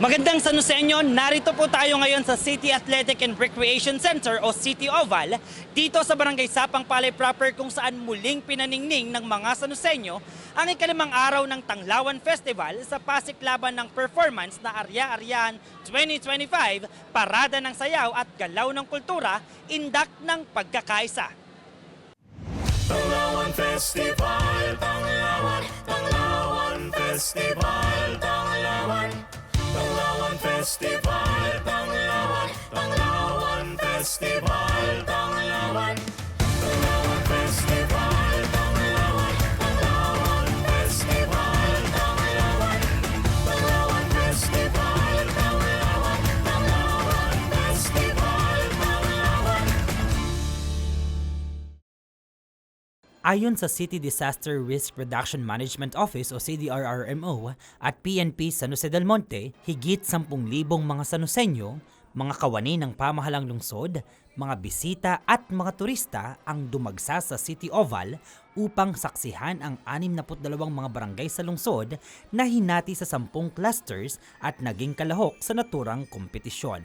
Magandang Sanusenyo, narito po tayo ngayon sa City Athletic and Recreation Center o City Oval dito sa Barangay Sapang Palay proper kung saan muling pinaningning ng mga Sanusenyo ang ikalimang araw ng Tanglawan Festival sa pasiklaban ng performance na Arya-Aryan 2025, Parada ng Sayaw at Galaw ng Kultura, Indak ng Pagkakaisa. Tanglawan Festival, Tanglawan, Tanglawan Festival, Tanglawan, Tanglawan Festival, Tanglawan, Tanglawan Festival, Tanglawan, Tanglawan Festival, Ayon sa City Disaster Risk Reduction Management Office o CDRRMO at PNP San Jose del Monte, higit 10,000 mga Sanusenyo, mga kawani ng pamahalang lungsod, mga bisita at mga turista ang dumagsa sa City Oval upang saksihan ang 62 mga barangay sa lungsod na hinati sa 10 clusters at naging kalahok sa naturang kompetisyon.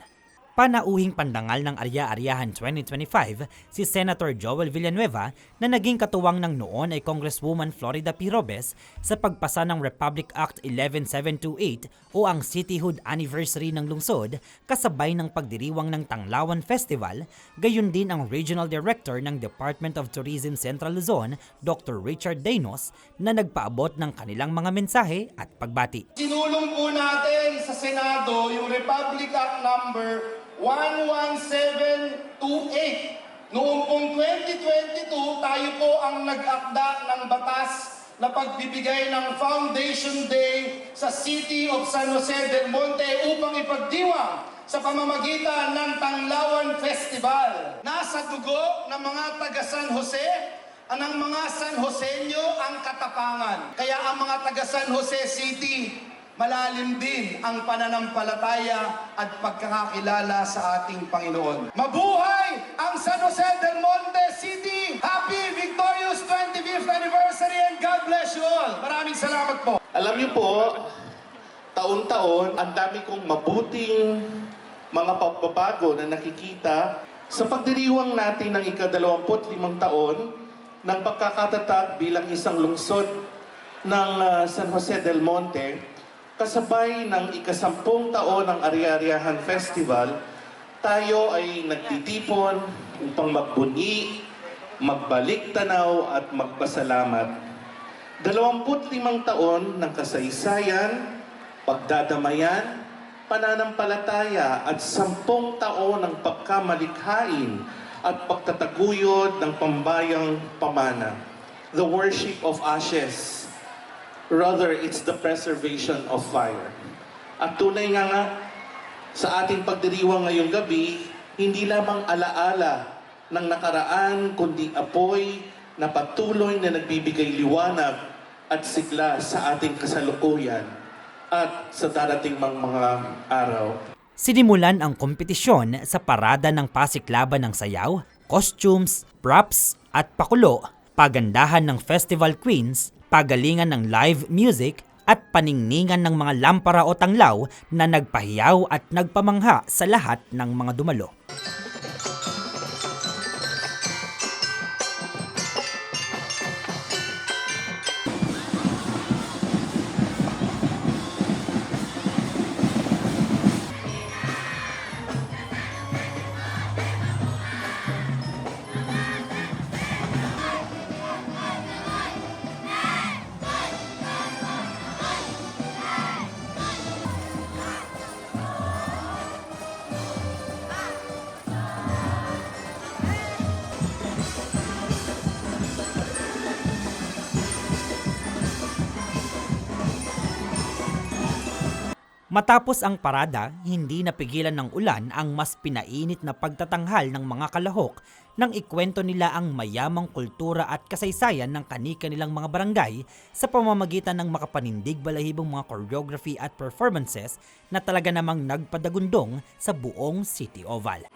Panauhing pandangal ng Arya-Aryahan 2025 si Senator Joel Villanueva na naging katuwang ng noon ay Congresswoman Florida P. Robes sa pagpasa ng Republic Act 11728 o ang Cityhood Anniversary ng lungsod kasabay ng pagdiriwang ng Tanglawan Festival, gayon din ang Regional Director ng Department of Tourism Central Luzon, Dr. Richard Dainos, na nagpaabot ng kanilang mga mensahe at pagbati. Sinulong po natin sa Senado yung Republic Act number 11728. Noong pong 2022, tayo po ang nag-akda ng batas na pagbibigay ng Foundation Day sa City of San Jose del Monte upang ipagdiwang sa pamamagitan ng Tanglawan Festival. Nasa dugo ng mga taga San Jose ang mga San Joseño ang katapangan. Kaya ang mga taga San Jose City, malalim din ang pananampalataya at pagkakakilala sa ating Panginoon. Mabuhay ang San Jose del Monte City! Happy victorious 25th anniversary and God bless you all! Maraming salamat po! Alam niyo po, taon-taon, ang dami kong mabuting mga pagbabago na nakikita sa pagdiriwang natin ng ika-25 taon ng pagkakatatag bilang isang lungsod ng ah, San Jose del Monte, kasabay ng ikasampung taon ng Ari-Ariahan Festival, tayo ay nagtitipon upang magbunyi, magbalik tanaw at magpasalamat 25 taon ng kasaysayan, pagdadamayan, pananampalataya at 10 taon ng pagkamalikhain at pagtataguyod ng pambayang pamana. The worship of ashes. Rather, it's the preservation of fire. At tunay nga nga, sa ating pagdiriwang ngayong gabi, hindi lamang alaala ng nakaraan, kundi apoy na patuloy na nagbibigay liwanag at sigla sa ating kasalukuyan at sa darating mang mga araw. Sinimulan ang kompetisyon sa parada ng pasiklaban ng sayaw, costumes, props at pakulo, pagandahan ng festival queens, pagalingan ng live music at paningningan ng mga lampara o tanglaw na nagpahiyaw at nagpamangha sa lahat ng mga dumalo. Matapos ang parada, hindi napigilan ng ulan ang mas pinainit na pagtatanghal ng mga kalahok nang ikwento nila ang mayamang kultura at kasaysayan ng kani-kanilang mga barangay sa pamamagitan ng makapanindig balahibong mga choreography at performances na talaga namang nagpadagundong sa buong City Oval.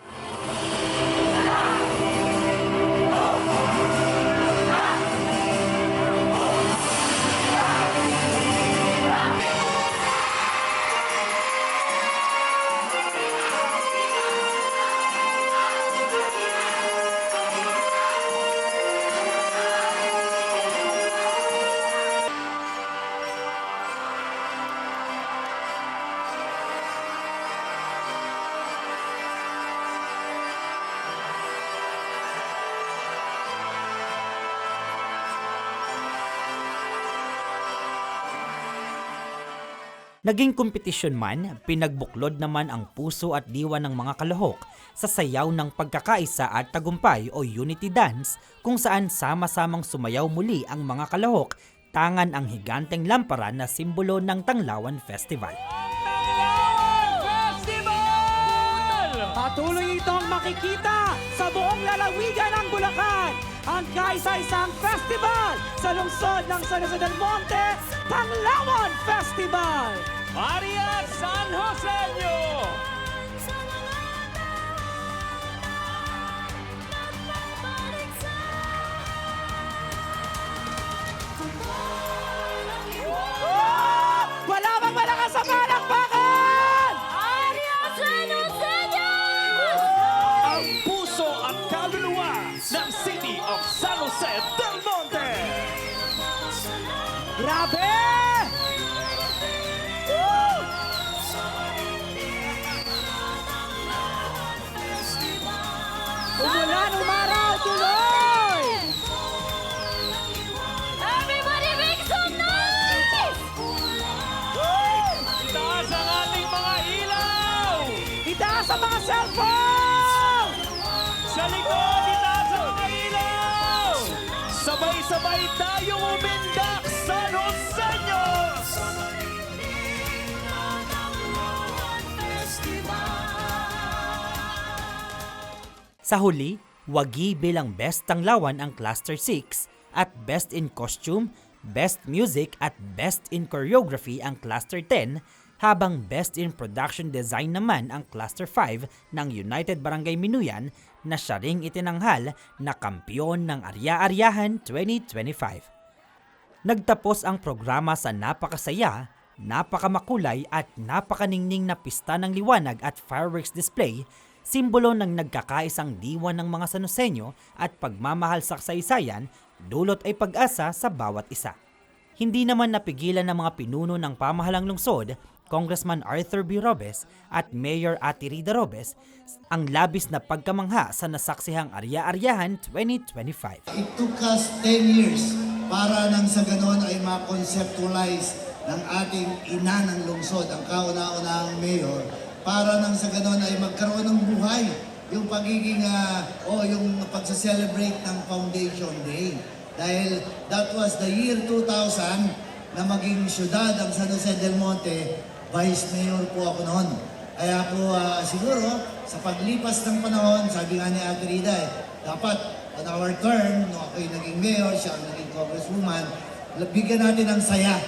Naging kompetisyon man, pinagbuklod naman ang puso at diwa ng mga kalahok sa sayaw ng pagkakaisa at tagumpay o unity dance kung saan sama-samang sumayaw muli ang mga kalahok tangan ang higanteng lamparan na simbolo ng Tanglawan Festival. Patuloy itong makikita sa buong lalawigan ng Bulacan ang kaisa-isang festival sa lungsod ng San Jose del Monte, Tanglawan Festival! Maria San Joseño! Itaas ang mga cellphone! Sa likod, itaas ang mga ilaw! Sabay-sabay tayong umindak sa Roseño! Sa huli, wagi bilang Best Tanglawan ang Cluster 6 at Best in Costume, Best Music at Best in Choreography ang Cluster 10 habang Best in Production Design naman ang Cluster 5 ng United Barangay Minuyan na siya ring itinanghal na kampyon ng Arya-Aryahan 2025. Nagtapos ang programa sa napakasaya, napakamakulay at napakaningning na pista ng liwanag at fireworks display, simbolo ng nagkakaisang diwa ng mga Sanosenyo at pagmamahal sa kasaysayan, dulot ay pag-asa sa bawat isa. Hindi naman napigilan ng mga pinuno ng pamahalang lungsod, Congressman Arthur B. Robes at Mayor Ati Rida Robes, ang labis na pagkamangha sa nasaksihang Arya-Aryahan 2025. It took us 10 years para nang sa ganon ay ma-conceptualize ng ating ina ng lungsod, ang kauna-unahang mayor, para nang sa ganon ay magkaroon ng buhay yung pagiging ah, o yung pagsa-celebrate ng Foundation Day. Dahil that was the year 2000 na maging syudad ang San Jose del Monte, Vice Mayor po ako noon. Kaya po ah, siguro sa paglipas ng panahon, sabi nga ni Ate eh, dapat on our turn, no, ako'y naging mayor, siya ang naging congresswoman, bigyan natin ng saya,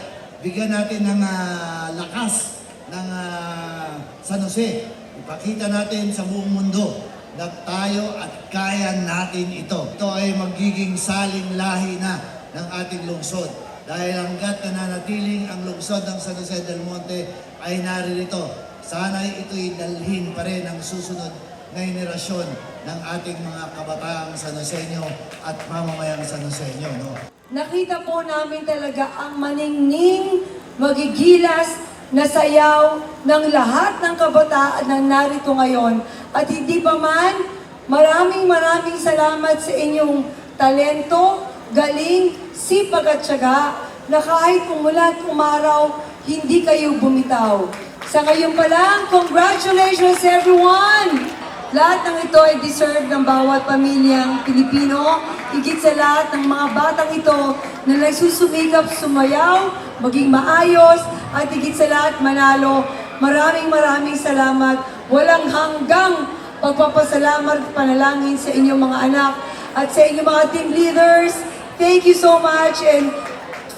bigyan natin ng ah, lakas ng ah, San Jose. Ipakita natin sa buong mundo na tayo at kaya natin ito. Ito ay magiging saling lahi na ng ating lungsod. Dahil hanggat nananatiling ang lungsod ng San Jose del Monte ay naririto. Sana ito'y dalhin pa rin ang susunod na henerasyon ng ating mga kabataang San Joseño at mamamayang San Joseño. No? Nakita po namin talaga ang maningning, magigilas na sayaw ng lahat ng kabataan na narito ngayon. At hindi pa man, maraming maraming salamat sa inyong talento, galing, sipag at syaga na kahit umulan, umaraw, hindi kayo bumitaw. Sa ngayon pa lang, congratulations everyone! Lahat ng ito ay deserve ng bawat pamilyang Pilipino, higit sa lahat ng mga batang ito na nagsusumikap sumayaw, maging maayos, at higit sa lahat manalo. Maraming maraming salamat. Walang hanggang pagpapasalamat at panalangin sa inyong mga anak at sa inyong mga team leaders. Thank you so much and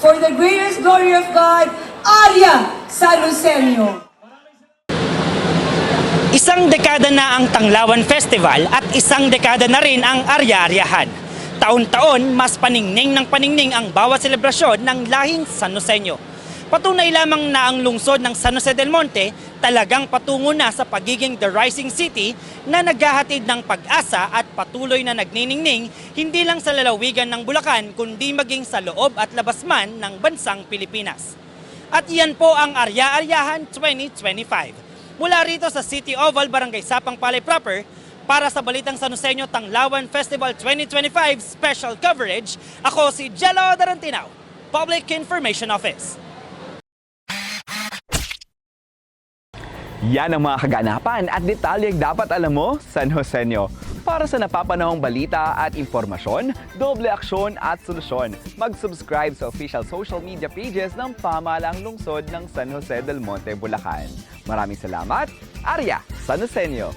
for the greatest glory of God, Arya Salusenyo. Isang dekada na ang Tanglawan Festival at isang dekada na rin ang Arya-Aryahan. Taon-taon, mas paningning ng paningning ang bawat selebrasyon ng lahing San Joseño. Patunay lamang na ang lungsod ng San Jose del Monte talagang patungo na sa pagiging the rising city na naghahatid ng pag-asa at patuloy na nagniningning hindi lang sa lalawigan ng Bulacan kundi maging sa loob at labas man ng bansang Pilipinas. At iyan po ang Arya-Aryahan 2025. Mula rito sa City Oval, Barangay Sapang Palay Proper, para sa Balitang San Joseño Tanglawan Festival 2025 special coverage, ako si Jello Darantinaw, Public Information Office. Yan ang mga kaganapan at detalyeng dapat alam mo, San Joseño. Para sa napapanahong balita at impormasyon, doble aksyon at solusyon, mag-subscribe sa official social media pages ng Pamahalang Lungsod ng San Jose del Monte, Bulacan. Maraming salamat, Arya San Joseño.